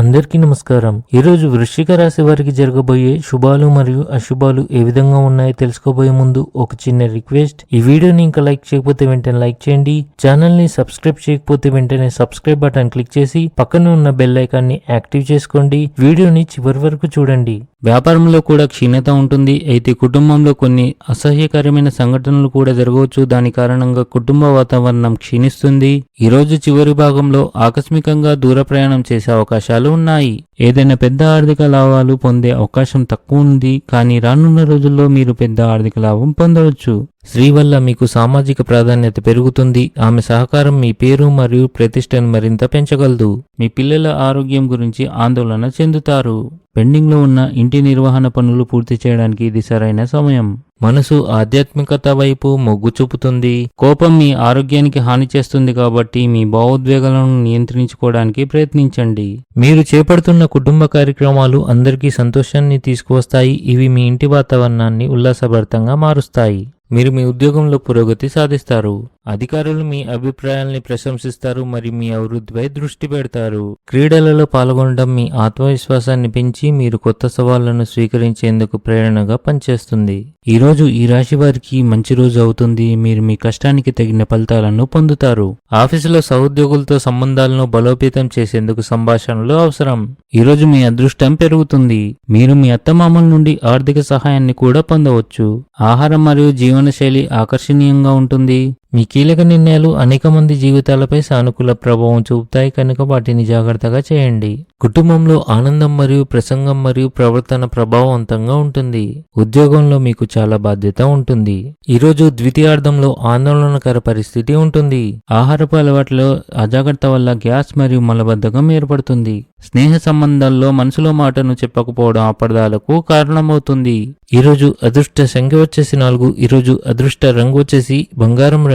అందరికీ నమస్కారం. ఈ రోజు వృశ్చిక రాశి వారికి జరగబోయే శుభాలు మరియు అశుభాలు ఏ విధంగా ఉన్నాయో తెలుసుకోబోయే ముందు ఒక చిన్న రిక్వెస్ట్. ఈ వీడియోని ఇంకా లైక్ చేయకపోతే వెంటనే లైక్ చేయండి. ఛానల్ని సబ్స్క్రైబ్ చేయకపోతే వెంటనే సబ్స్క్రైబ్ బటన్ క్లిక్ చేసి పక్కన ఉన్న బెల్ ఐకాన్ని యాక్టివ్ చేసుకోండి. వీడియోని చివరి వరకు చూడండి. వ్యాపారంలో కూడా క్షీణత ఉంటుంది. అయితే కుటుంబంలో కొన్ని అసహ్యకరమైన సంఘటనలు కూడా జరగవచ్చు. దాని కారణంగా కుటుంబ వాతావరణం క్షీణిస్తుంది. ఈ రోజు చివరి భాగంలో ఆకస్మికంగా దూర ప్రయాణం చేసే అవకాశాలు ఉన్నాయి. ఏదైనా పెద్ద ఆర్థిక లాభాలు పొందే అవకాశం తక్కువ ఉంది కానీ రానున్న రోజుల్లో మీరు పెద్ద ఆర్థిక లాభం పొందవచ్చు. స్త్రీ వల్ల మీకు సామాజిక ప్రాధాన్యత పెరుగుతుంది. ఆమె సహకారం మీ పేరు మరియు ప్రతిష్టను మరింత పెంచగలదు. మీ పిల్లల ఆరోగ్యం గురించి ఆందోళన చెందుతారు. పెండింగ్లో ఉన్న ఇంటి నిర్వహణ పనులు పూర్తి చేయడానికి ఇది సరైన సమయం. మనసు ఆధ్యాత్మికత వైపు మొగ్గు చూపుతుంది. కోపం మీ ఆరోగ్యానికి హాని చేస్తుంది కాబట్టి మీ భావోద్వేగాలను నియంత్రించుకోవడానికి ప్రయత్నించండి. మీరు చేపడుతున్న కుటుంబ కార్యక్రమాలు అందరికీ సంతోషాన్ని తీసుకువస్తాయి. ఇవి మీ ఇంటి వాతావరణాన్ని ఉల్లాసభరితంగా మారుస్తాయి. మీరు మీ ఉద్యోగంలో పురోగతి సాధిస్తారు. అధికారులు మీ అభిప్రాయాల్ని ప్రశంసిస్తారు మరియు మీ అభివృద్ధిపై దృష్టి పెడతారు. క్రీడలలో పాల్గొనడం మీ ఆత్మవిశ్వాసాన్ని పెంచి మీరు కొత్త సవాళ్ళను స్వీకరించేందుకు ప్రేరణగా పనిచేస్తుంది. ఈరోజు ఈ రాశి వారికి మంచి రోజు అవుతుంది. మీరు మీ కష్టానికి తగిన ఫలితాలను పొందుతారు. ఆఫీసులో సహోద్యోగులతో సంబంధాలను బలోపేతం చేసేందుకు సంభాషణలు అవసరం. ఈరోజు మీ అదృష్టం పెరుగుతుంది. మీరు మీ అత్తమామల నుండి ఆర్థిక సహాయాన్ని కూడా పొందవచ్చు. ఆహారం మరియు జీవనశైలి ఆకర్షణీయంగా ఉంటుంది. మీ కీలక నిర్ణయాలు అనేక మంది జీవితాలపై సానుకూల ప్రభావం చూపుతాయి. కనుక వాటిని జాగ్రత్తగా చేయండి. కుటుంబంలో ఆనందం మరియు ప్రసంగం మరియు ప్రవర్తన ప్రభావవంతంగా ఉంటుంది. ఉద్యోగంలో మీకు చాలా బాధ్యత ఉంటుంది. ఈరోజు ద్వితీయార్థంలో ఆందోళనకర పరిస్థితి ఉంటుంది. ఆహారపు అలవాట్లో అజాగ్రత్త వల్ల గ్యాస్ మరియు మలబద్ధకం ఏర్పడుతుంది. స్నేహ సంబంధాల్లో మనసులో మాటను చెప్పకపోవడం అపర్ధాలకు కారణమవుతుంది. ఈరోజు అదృష్ట సంఖ్య వచ్చేసి నాలుగు. ఈరోజు అదృష్ట రంగు వచ్చేసి బంగారం